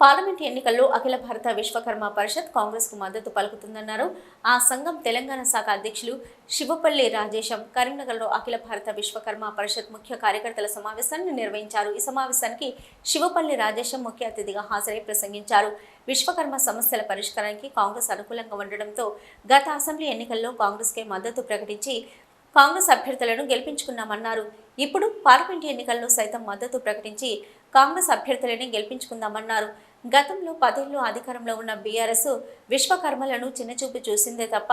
Parliament ఎన్నికల్లో అఖిల భారత విశ్వకర్మ పరిషత్ కాంగ్రెస్కు మద్దతు పలుకుతుందన్నారు. ఆ సంఘం తెలంగాణ శాఖ అధ్యక్షులు శివపల్లి రాజేశం కరీంనగర్లో అఖిల భారత విశ్వకర్మ పరిషత్ ముఖ్య కార్యకర్తల సమావేశాన్ని నిర్వహించారు. ఈ సమావేశానికి శివపల్లి రాజేశం ముఖ్య అతిథిగా హాజరై ప్రసంగించారు. విశ్వకర్మ సమస్యల పరిష్కారానికి కాంగ్రెస్ అనుకూలంగా ఉండడంతో గత అసెంబ్లీ ఎన్నికల్లో కాంగ్రెస్కే మద్దతు ప్రకటించి కాంగ్రెస్ అభ్యర్థులను గెలిపించుకున్నామన్నారు. ఇప్పుడు పార్లమెంట్ ఎన్నికల్లో సైతం మద్దతు ప్రకటించి కాంగ్రెస్ అభ్యర్థులనే గెలిపించుకుందామన్నారు. గతంలో పదేళ్ళు అధికారంలో ఉన్న బీఆర్ఎస్ విశ్వకర్మలను చిన్నచూపు చూసిందే తప్ప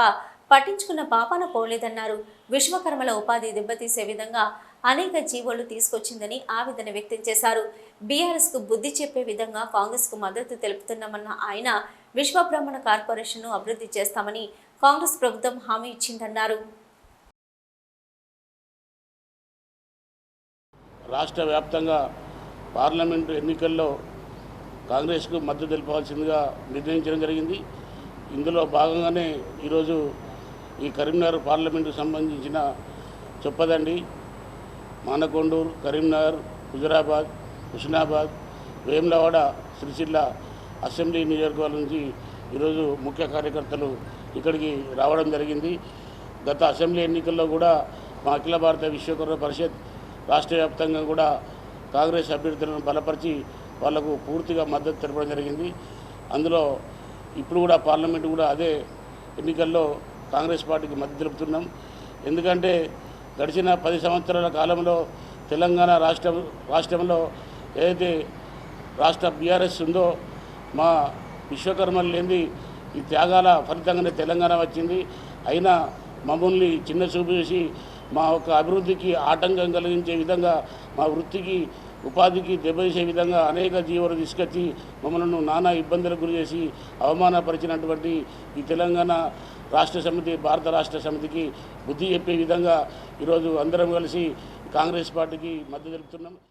పట్టించుకున్న పాపాన పోలేదన్నారు. విశ్వకర్మల ఉపాధి దెబ్బతీసే విధంగా అనేక జీవోలు తీసుకొచ్చిందని ఆవేదన వ్యక్తం చేశారు. బీఆర్ఎస్కు బుద్ధి చెప్పే విధంగా కాంగ్రెస్కు మద్దతు తెలుపుతున్నామన్న ఆయన విశ్వబ్రాహ్మణ కార్పొరేషన్ను అభివృద్ధి చేస్తామని కాంగ్రెస్ ప్రభుత్వం హామీ ఇచ్చిందన్నారు. రాష్ట్ర వ్యాప్తంగా పార్లమెంటు ఎన్నికల్లో కాంగ్రెస్కు మద్దతు తెలిపవలసిందిగా నిర్ణయించడం జరిగింది. ఇందులో భాగంగానే ఈరోజు ఈ కరీంనగర్ పార్లమెంటుకు సంబంధించిన చొప్పదండి. మానకొండూరు కరీంనగర్ హుజరాబాద్ హుస్నాబాద్ వేములవాడ సిరిసిల్ల అసెంబ్లీ నియోజకవర్గం నుంచి ఈరోజు ముఖ్య కార్యకర్తలు ఇక్కడికి రావడం జరిగింది. గత అసెంబ్లీ ఎన్నికల్లో కూడా మా అఖిల భారత విశ్వకర్మ పరిషత్ రాష్ట్ర వ్యాప్తంగా కూడా కాంగ్రెస్ అభ్యర్థులను బలపరిచి వాళ్ళకు పూర్తిగా మద్దతు తెలపడం జరిగింది. అందులో ఇప్పుడు కూడా పార్లమెంటు కూడా అదే ఎన్నికల్లో కాంగ్రెస్ పార్టీకి మద్దతు తెలుపుతున్నాం. ఎందుకంటే గడిచిన పది సంవత్సరాల కాలంలో తెలంగాణ రాష్ట్రం రాష్ట్రంలో ఏదైతే రాష్ట్ర బీఆర్ఎస్ ఉందో మా విశ్వకర్మలు లేని ఈ త్యాగాల ఫలితంగానే తెలంగాణ వచ్చింది. అయినా మమ్మల్ని చిన్న చూపు చేసి మా యొక్క అభివృద్ధికి ఆటంకం కలిగించే విధంగా మా వృత్తికి ఉపాధికి దెబ్బతీసే విధంగా అనేక జీవులు తీసుకొచ్చి మమ్మల్ని నానా ఇబ్బందులకు గురి చేసి అవమానపరిచినటువంటి ఈ తెలంగాణ రాష్ట్ర సమితి భారత రాష్ట్ర సమితికి బుద్ధి చెప్పే విధంగా ఈరోజు అందరం కలిసి కాంగ్రెస్ పార్టీకి మద్దతు తెలుపుతున్నాం.